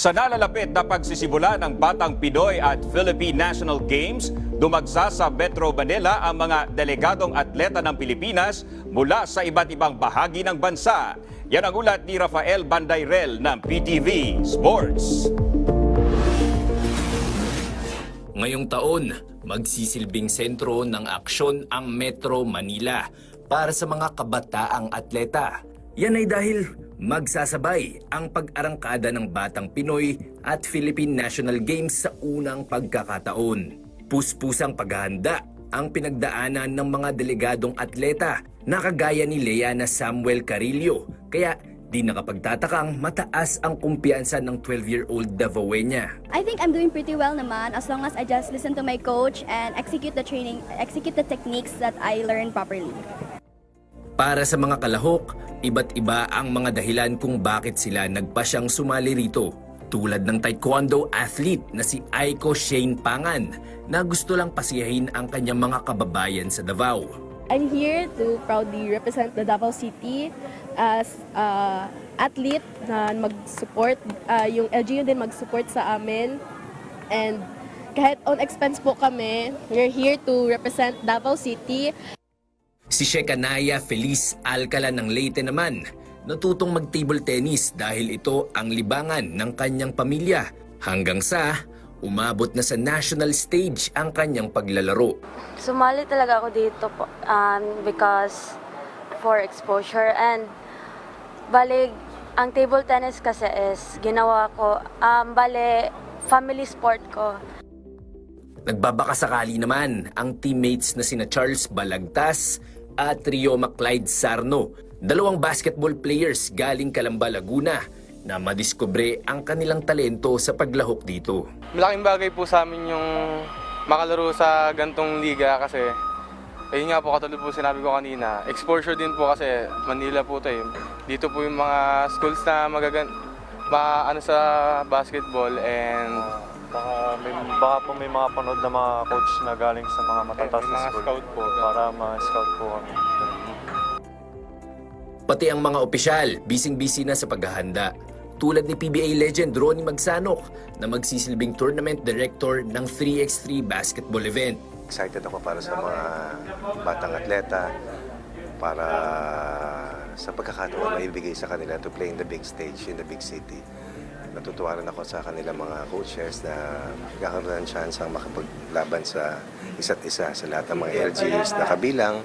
Sa nalalapit na pagsisimula ng Batang Pinoy at Philippine National Games, dumagsa sa Metro Manila ang mga delegadong atleta ng Pilipinas mula sa iba't ibang bahagi ng bansa. Yan ang ulat ni Rafael Bandayrel ng PTV Sports. Ngayong taon, magsisilbing sentro ng aksyon ang Metro Manila para sa mga kabataang atleta. Yan ay dahil magsasabay ang pag-arangkada ng Batang Pinoy at Philippine National Games sa unang pagkakataon. Puspusang paghahanda ang pinagdaanan ng mga delegadong atleta na kagaya ni Leana Samuel Carillo kaya di nakapagtatakang mataas ang kumpiyansa ng 12-year-old Davawenya. I think I'm doing pretty well naman as long as I just listen to my coach and execute the training, execute the techniques that I learned properly. Para sa mga kalahok, iba't iba ang mga dahilan kung bakit sila nagpasyang sumali rito. Tulad ng taekwondo athlete na si Aiko Shane Pangan na gusto lang pasiyahin ang kanyang mga kababayan sa Davao. I'm here to proudly represent the Davao City as uh, athlete na mag-support, uh, yung LGU din mag-support sa amin. And kahit on expense po kami, we're here to represent Davao City. Si Shekanaya Feliz Alcala ng Leyte naman, natutong mag-table tennis dahil ito ang libangan ng kanyang pamilya hanggang sa umabot na sa national stage ang kanyang paglalaro. Sumali talaga ako dito po um, because for exposure and bali ang table tennis kasi is ginawa ko um, bali family sport ko. Nagbabaka sakali naman ang teammates na sina Charles Balagtas at Rio McLeod Sarno, dalawang basketball players galing Calamba, Laguna na madiskubre ang kanilang talento sa paglahok dito. Malaking bagay po sa amin yung makalaro sa gantong liga kasi ayun nga po katulad po sinabi ko kanina, exposure din po kasi Manila po tayo. Dito po yung mga schools na magagan ma ano sa basketball and Baka, may, baka po may mga panood na mga coach na galing sa mga matataas May na school. scout po. Para ma-scout po kami. Pati ang mga opisyal, bising-busy na sa paghahanda. Tulad ni PBA legend Ronnie Magsanok na magsisilbing tournament director ng 3x3 basketball event. Excited ako para sa mga batang atleta, para sa pagkakataon na maibigay sa kanila to play in the big stage, in the big city. Natutuwa rin ako sa kanilang mga coaches na nagkakaroon ng chance ang makapaglaban sa isa't isa sa lahat ng mga LGUs na kabilang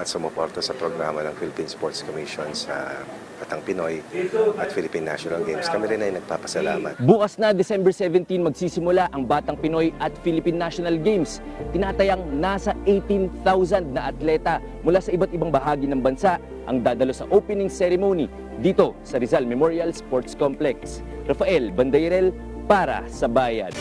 at sumuporta sa programa ng Philippine Sports Commission sa Batang Pinoy at Philippine National Games. Kami rin ay nagpapasalamat. Bukas na December 17 magsisimula ang Batang Pinoy at Philippine National Games. Tinatayang nasa 18,000 na atleta mula sa iba't ibang bahagi ng bansa ang dadalo sa opening ceremony dito sa Rizal Memorial Sports Complex. Rafael Bandayrel para sa Bayan.